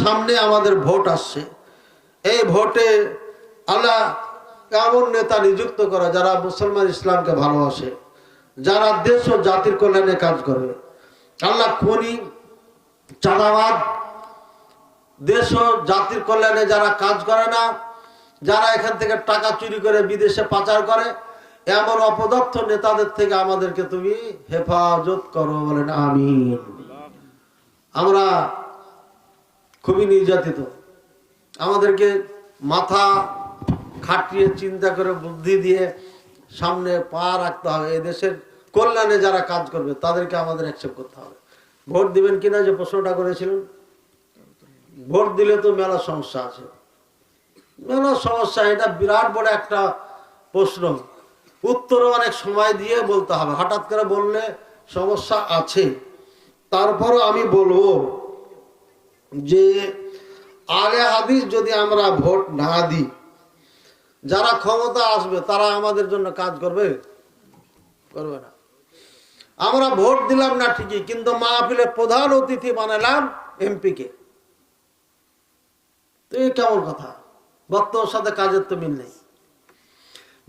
সামনে আমাদের ভোট আসছে। এই ভোটে আল্লাহ এমন নেতা নিযুক্ত করা যারা মুসলমান ইসলামকে ভালোবাসে, যারা দেশ ও জাতির কল্যাণে কাজ করবে। আল্লাহ খনি, চাঁদাবাদ, দেশ ও জাতির কল্যাণে যারা কাজ করে না, যারা এখান থেকে টাকা চুরি করে বিদেশে পাচার করে, এমন অপদার্থ নেতাদের থেকে আমাদেরকে তুমি হেফাজত করো বলেন, আমিন। আমরা খুবই নির্যাতিত। আমাদেরকে মাথা খাটিয়ে চিন্তা করে বুদ্ধি দিয়ে সামনে পা রাখতে হবে। দেশের কল্যাণে যারা কাজ করবে, তাদেরকে আমাদের অ্যাকসেপ্ট করতে হবে। ভোট দিবেন কিনা যে প্রশ্নটা করেছিলেন? ভোট দিলে তো মেলা সমস্যা আছে। মেলা সমস্যা, এটা বিরাট বড় একটা প্রশ্ন। উত্তরও অনেক সময় দিয়ে বলতে হবে। হঠাৎ করে বললে সমস্যা আছে। তারপরও আমি বলব যে আগে হাদিস যদি আমরা ভোট না দিই, যারা ক্ষমতা আসবে, তারা আমাদের জন্য কাজ করবে? করবে না। আমরা ভোট দিলাম না ঠিকই, কিন্তু মাহফিলে প্রধান অতিথি বানালাম এমপিকে। এই কেমন কথা? বক্তব্যের সাথে কাজের তো মিল নেই।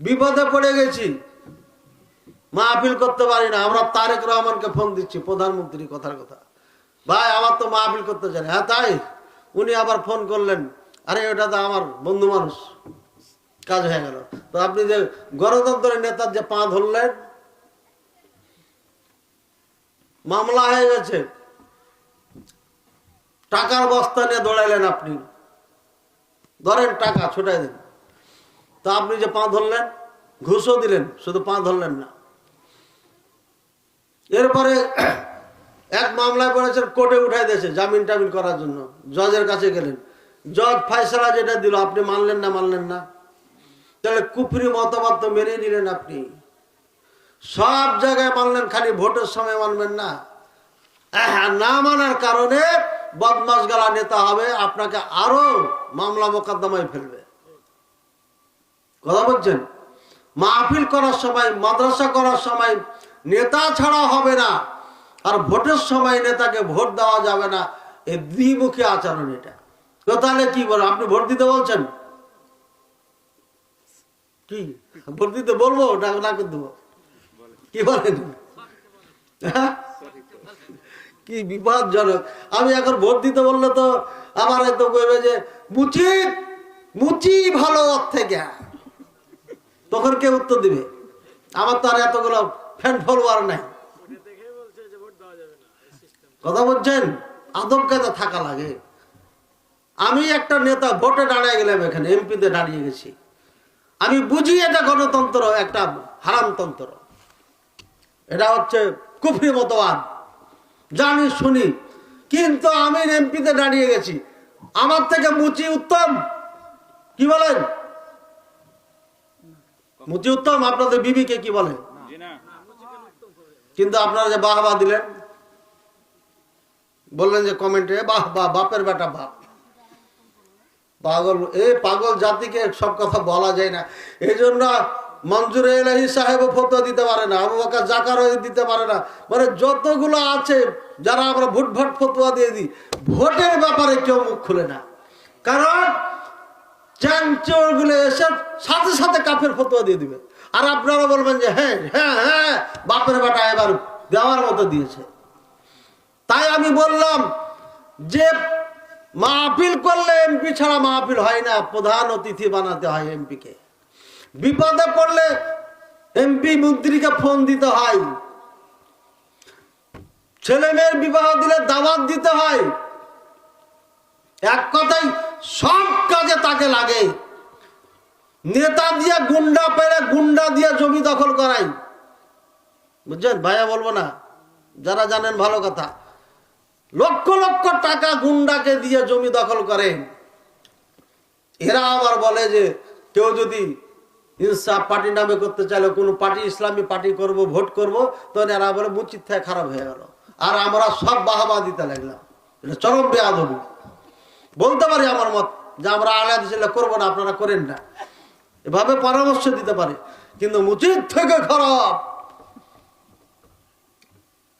বিপদে পড়ে গেছি। মাহফিল করতে পারি না। আমরা তারেক রহমানকে ফোন দিচ্ছি প্রধানমন্ত্রী কথার কথা। ভাই, আমার তো মাহফিল করতে জানে হ্যাঁ তাই? উনি আবার ফোন করলেন। আরে, ওটা তো আমার বন্ধু মানুষ। কাজ হয়ে গেল। তো আপনি যে গণতন্ত্রের নেতার যে পা ধরলেন, মামলা হয়ে গেছে। টাকার বস্তা নিয়ে দৌড়াইলেন আপনি। ধরেন টাকা, ছুটাই দেন। তা আপনি যে পা ধরলেন, ঘুষও দিলেন, শুধু পা ধরলেন না। এরপরে এক মামলায় পড়েছেন কোর্টে উঠাই দিয়েছে জামিন টামিন করার জন্য। জজের কাছে গেলেন। জজ ফাইসলা যেটা দিল, আপনি মানলেন না মানলেন না? তাহলে কুফরি মতামত তো মেনে নিলেন আপনি। সব জায়গায় মানলেন, খালি ভোটের সময় মানবেন না। না মানার কারণে বদমাস গালা নেতা হবে, আপনাকে আরও মামলা মোকদ্দমায় ফেলবে। কথা বলছেন? মাহফিল করার সময়, মাদ্রাসা করার সময় নেতা ছাড়া হবে না। আর ভোটের সময় নেতাকে ভোট দেওয়া যাবে না, এ দ্বিমুখী আচরণ এটা। তো তাহলে কি বলো, আপনি ভোট দিতে বলছেন? কি? ভোট দিতে বলব? না করে দেবো। কি বলেন হ্যাঁ? কি বিপদজনক আমি এখন ভোট দিতে বললে তো আমার এত কইবে যে, মুচি মুচি ভালো থেকে। তখন কে উত্তর দিবে? আমার তো আর এতগুলো ফ্যান ফলোয়ার নাই। কথা বলছেন? আদব কায়দা থাকা লাগে। আমি একটা নেতা ভোটে দাঁড়িয়ে গেলাম এখানে এমপিতে দাঁড়িয়ে গেছি। আমি বুঝি এটা গণতন্ত্র একটা হারামতন্ত্র এটা হচ্ছে কুফরি মতবাদ। জানি শুনি কিন্তু আমি এমপিতে দাঁড়িয়ে গেছি। আমার থেকে মুচি উত্তম। কি বলেন? মুচি উত্তম আপনাদের বিবিকে কি বলে? কিন্তু আপনারা যে বাহ বাহ দিলেন বললেন যে কমেন্টে বাহ বাহ, বাপের বেটা বাপ। পাগল, এ পাগল জাতিকে সব কথা বলা যায় না। এই জন্য মঞ্জুর এলাহি সাহেব ফতোয়া দিতে পারে না, আবু বাকা জাকারও দিতে পারে না। মানে যতগুলো আছে, যারা আমরা ভোট ভোট ফতোয়া দিয়ে দিই, ভোটের ব্যাপারে কেউ মুখ খুলে না। কারণ চ্যাংচোরগুলো এসে সাথে সাথে কাফের ফতোয়া দিয়ে দিবে। আর আপনারা বলবেন যে হ্যাঁ হ্যাঁ হ্যাঁ বাপের বেটা এবার দেওয়ার মতো দিয়েছে। তাই আমি বললাম যে মাহফিল করলে এমপি ছাড়া মাহফিল হয় না, প্রধান অতিথি বানাতে হয় এমপিকে। বিপদে পড়লে এমপি মন্ত্রীকে ফোন দিতে হয়। ছেলে মেয়ের বিবাহ দিলে দাওয়াত দিতে হয়। এক কথাই সব কাজে তাকে লাগে। নেতা দিয়ে গুন্ডা পেরে গুন্ডা দিয়ে জমি দখল করাই। বুঝছেন? ভাইয়া বলব না। যারা জানেন ভালো কথা। লক্ষ লক্ষ টাকা গুন্ডাকে দিয়ে জমি দখল করে। এরা আবার বলে যে, কেউ যদি ইনসাফ পার্টি নামে করতে চাইলে, কোনো পার্টি, ইসলামী পার্টি করব, ভোট করব, তখন এরা বলে মুচিত থেকে খারাপ হয়ে গেল। আর আমরা সব বাহাবা দিতে লাগলাম। এটা চরম বেয়াদবি। বলতে পারি আমার মত যে, আমরা আলাদা ছিল করব না, আপনারা করেন না। এভাবে পরামর্শ দিতে পারে। কিন্তু মুচিত থেকে খারাপ।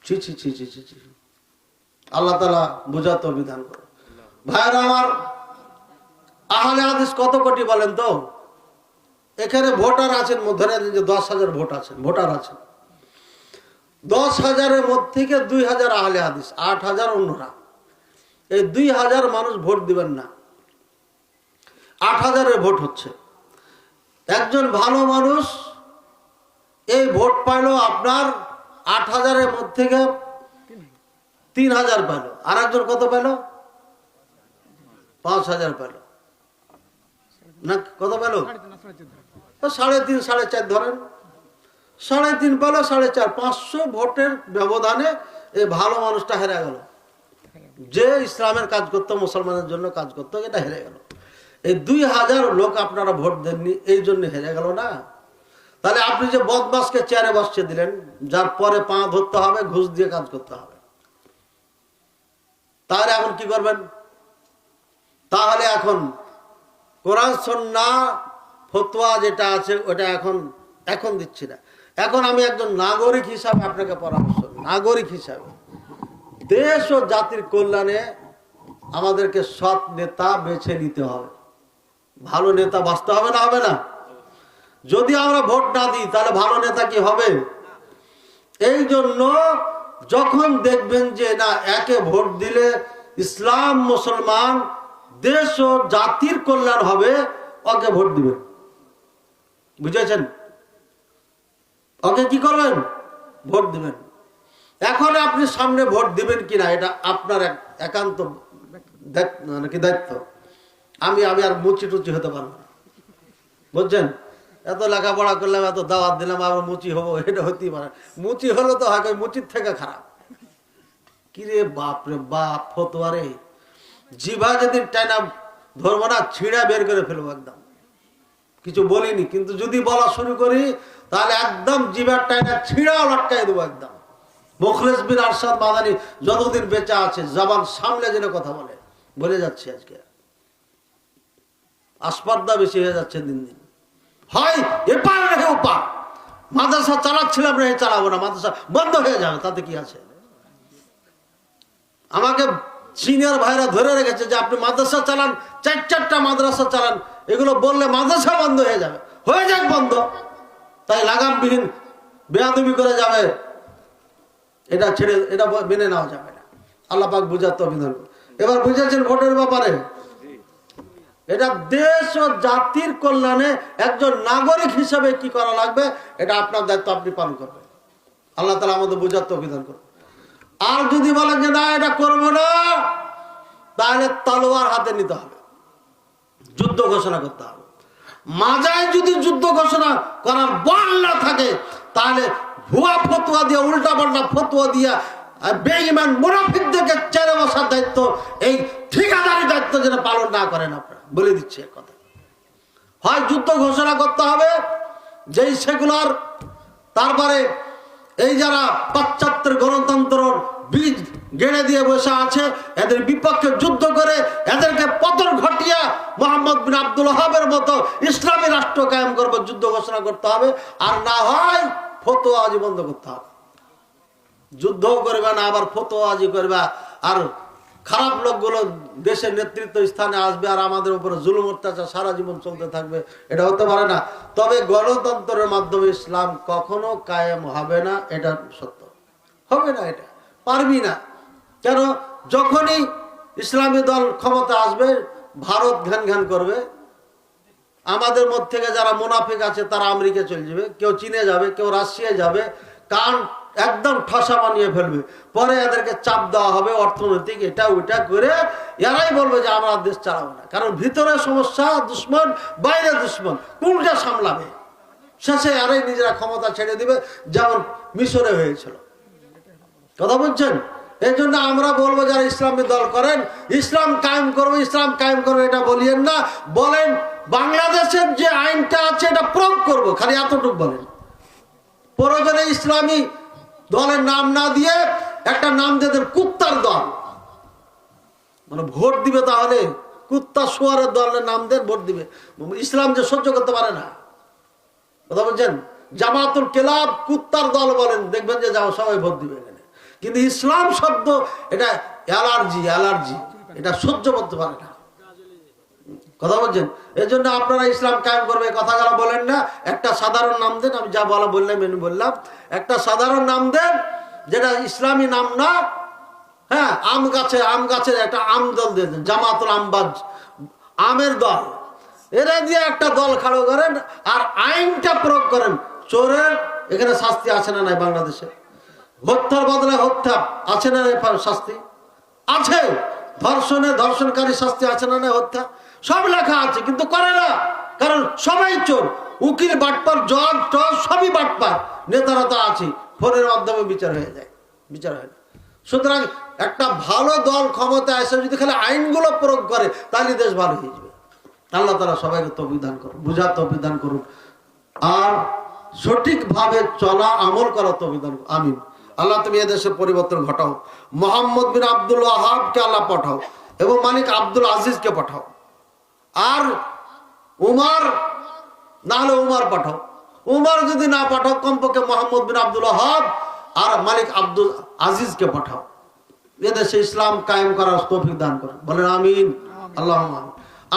ছি ছি ছি ছি ছি। আল্লাহ তালা বোঝাতে বিধান করে ভাইরা আমার, আহলে হাদিস কত কোটি বলেন তো? এখানে ভোটার আছেন নিন যে দশ হাজার ভোট আছেন, ভোটার আছেন। দশ হাজারের মধ্যে থেকে দুই হাজার আহলে হাদিস, আট হাজার অন্যরা। এই দুই হাজার মানুষ ভোট দিবেন না। আট হাজারের ভোট হচ্ছে। একজন ভালো মানুষ এই ভোট পাইলো আপনার আট হাজারের মধ্যে থেকে তিন হাজার পেল। আর একজন কত পেল? পাঁচ হাজার পেল। না, কত পেল? সাড়ে তিন, সাড়ে চার ধরেন। সাড়ে তিন পেল, সাড়ে চার। পাঁচশো ভোটের ব্যবধানে এই ভালো মানুষটা হেরে গেল। যে ইসলামের কাজ করতো, মুসলমানের জন্য কাজ করতো, এটা হেরে গেল। এই দুই হাজার লোক আপনারা ভোট দেননি, এই জন্য হেরে গেল না। তাহলে আপনি যে বদমাসকে চেয়ারে বসছে দিলেন, যার পরে পা ধরতে হবে, ঘুষ দিয়ে কাজ করতে হবে। তাহলে এখন কি করবেন? তাহলে এখন কোরআন, সন্না, ফতোয়া যেটা আছে, ওটা এখন এখন দিচ্ছি না। এখন আমি একজন নাগরিক হিসাবে আপনাকে পরামর্শ নাগরিক হিসাবে। দেশ ও জাতির কল্যাণে আমাদেরকে সৎ নেতা বেছে নিতে হবে। ভালো নেতা বাঁচতে হবে না হবে না? যদি আমরা ভোট না দিই, তাহলে ভালো নেতা কি হবে? এই জন্য যখন দেখবেন যে না, একে ভোট দিলে ইসলাম মুসলমান, দেশ ও জাতির কল্যাণ হবে, ওকে ভোট দিবেন। বুঝেছেন? ওকে কি করবেন? ভোট দিবেন। এখন আপনি সামনে ভোট দিবেন কিনা, এটা আপনার এক- একান্ত দায়িত্ব- মানে দায়িত্ব? আমি আমি আর মুচি টুচি হতে পারব না। বুঝছেন? এত লেখাপড়া করলাম, এত দাওয়াত দিলাম, আবার মুচি হব, এটা হতেই পারে মুচি হলো তো হয় মুচির থেকে খারাপ। কিরে বাপ রে বাপ ফতোয়ারে জিভা যেদিন টাইনা ধরবো না, ছিঁড়া বের করে ফেলব একদম। কিছু বলিনি, কিন্তু যদি বলা শুরু করি, তাহলে একদম জিভার টাইনা ছিঁড়াও লটকাই দেবো একদম। মুখলেস বিন আরশাদ মাদানি যতদিন বেঁচে আছে, জবান সামনে যেন কথা বলে। বলে যাচ্ছে আজকে। আসপার্দা বেশি হয়ে যাচ্ছে দিন দিন। হয়, এপার রেখে ওপার। মাদ্রাসা চালাচ্ছিলাম রেখে চালাবো না, মাদ্রাসা বন্ধ হয়ে যাবে, তাতে কি আছে? আমাকে সিনিয়র ভাইরা ধরে রেখেছে যে আপনি মাদ্রাসা চালান, চার চারটা মাদ্রাসা চালান, এগুলো বললে মাদ্রাসা বন্ধ হয়ে যাবে। হয়ে যাক বন্ধ। তাই লাগামবিহীন বেয়াদবি করে যাবে, এটা ছেড়ে, এটা মেনে নেওয়া যাবে না। আল্লাহ পাক বুঝার তো অভিধান এবার বুঝেছেন ভোটের ব্যাপারে? এটা দেশ ও জাতির কল্যাণে একজন নাগরিক হিসাবে কি করা লাগবে, এটা আপনার দায়িত্ব আপনি পালন করবেন। আল্লাহ তালা আমাদের বোঝার তো অভিধান করবে আর যদি বলেন যে না, এটা করব না, তাহলে তলোয়ার হাতে নিতে হবে। যুদ্ধ ঘোষণা করতে হবে। মাজায় যদি যুদ্ধ ঘোষণা করার বল না থাকে, তাহলে ভুয়া ফতুয়া দিয়ে উল্টা পাল্টা ফতুয়া দিয়া বেঈমান মুনাফিকদেরকে চেরে বসার দায়িত্ব, এই ঠিকাদারি দায়িত্ব যেন পালন না করেন আপনারা বলে দিচ্ছে কথা। হয় যুদ্ধ ঘোষণা করতে হবে, যেই সেগুলার তারপরে এই যারা পাশ্চাত্যের গণতন্ত্র বীজ গেড়ে দিয়ে বসে আছে, এদের বিপক্ষে যুদ্ধ করে এদেরকে পতন ঘটিয়ে মোহাম্মদ বিন আব্দুল হাবের মতো ইসলামী রাষ্ট্র কায়েম করব, যুদ্ধ ঘোষণা করতে হবে। আর না হয় ফতোয়াজি বন্ধ করতে হবে। যুদ্ধও করবে না, আবার ফতোয়াজি করবে। আর খারাপ লোকগুলো দেশের নেতৃত্ব স্থানে আসবে আর আমাদের উপরে জুলুম, অত্যাচার সারা জীবন চলতে থাকবে, এটা হতে পারে না। তবে গণতন্ত্রের মাধ্যমে ইসলাম কখনো কায়েম হবে না, এটা সত্য। হবে না এটা, পারবি না। কেন? যখনই ইসলামী দল ক্ষমতা আসবে, ভারত ঘ্যান ঘ্যান করবে। আমাদের মধ্যে থেকে যারা মুনাফিক আছে, তারা আমেরিকা চলে যাবে। কেউ চীনে যাবে, কেউ রাশিয়ায় যাবে। কান একদম ঠাসা বানিয়ে ফেলবে। পরে এদেরকে চাপ দেওয়া হবে, অর্থনৈতিক এটা, ওইটা করে এরাই বলবে যে আমরা দেশ চালাবো না। কারণ ভিতরে সমস্যা, দুশ্মন, বাইরে দুশ্মন, কোনটা সামলাবে? শেষে এরাই নিজেরা ক্ষমতা ছেড়ে দিবে, যেমন মিশরে হয়েছিল। কথা বলছেন? এই জন্য আমরা বলব যারা ইসলামী দল করেন, ইসলাম কায়েম করব, ইসলাম কায়েম করবে, এটা বলিয়েন না। বলেন, বাংলাদেশের যে আইনটা আছে, এটা প্রয়োগ করব, খালি এতটুকু বলেন। প্রয়োজনে ইসলামী দলের নাম না দিয়ে একটা নাম দিয়ে দেন কুত্তার দল। মানে ভোট দিবে তাহলে কুত্তা সোয়ারের দলের নাম দেন ভোট দিবে। ইসলাম যে সহ্য করতে পারে না। কথা বলছেন? জামাতুল কেলাব কুত্তার দল বলেন, দেখবেন যে যাও সবাই ভোট দিবে কিন্তু ইসলাম শব্দ, এটা অ্যালার্জি অ্যালার্জি, এটা সহ্য করতে পারে না। কথা বলছেন? এই জন্য আপনারা ইসলাম কায়েম করবে কথাগুলো বলেন না। একটা সাধারণ নাম দেন, আমি যা বলা বললাম আমি বললাম। একটা সাধারণ নাম দেন, যেটা ইসলামী নাম না হ্যাঁ আম গাছে, আম গাছের একটা আম দল দিয়ে জামাতুল আমবাজ আমের দল। এরা দিয়ে একটা দল খাড়ো করেন, আর আইনটা প্রয়োগ করেন। চোরের এখানে শাস্তি আছে না নাই বাংলাদেশে? হত্যার বদলে হত্যা আছে না নাই শাস্তি? আছে। ধর্ষণে ধর্ষণকারী শাস্তি আছে না নাই হত্যা? সব লেখা আছে, কিন্তু করে না। কারণ সবাই চোর। উকিল, বাটপার, জজ, টজ, সবই বাটপার। নেতারা তো আছে। ফোনের মাধ্যমে বিচার হয়ে যায়। বিচার হয় না। সুতরাং একটা ভালো দল ক্ষমতায় এসে যদি খালি আইনগুলো প্রয়োগ করে, তাহলে দেশ ভালো হয়ে যাবে। আল্লাহ তারা সবাইকে তবিধান করুন বুঝার তবিধান করুন আর সঠিকভাবে চলা, আমল করা তবিধান। আমিন। আল্লাহ তুমি এদেশের পরিবর্তন ঘটাও। মোহাম্মদ বিন আব্দুল আল্লাহ পাঠাও এবং মালিক আব্দুল আজিজকে পাঠাও। আর উমার না হলে উমার পাঠাও। উমার যদি না পাঠাও কমপক্ষে মোহাম্মদ বিন আব্দুল ওয়াহাব আর মালিক আব্দুল আজিজকে পাঠাও। এদেশে ইসলাম কায়েম করার তৌফিক দান করে। বলেন আমিন। আল্লাহ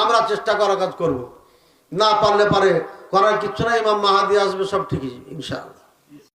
আমরা চেষ্টা করার কাজ করব। না পারলে পারে করার কিচ্ছু না ইমাম মাহাদি আসবে সব ঠিকই ইনশাআল্লাহ।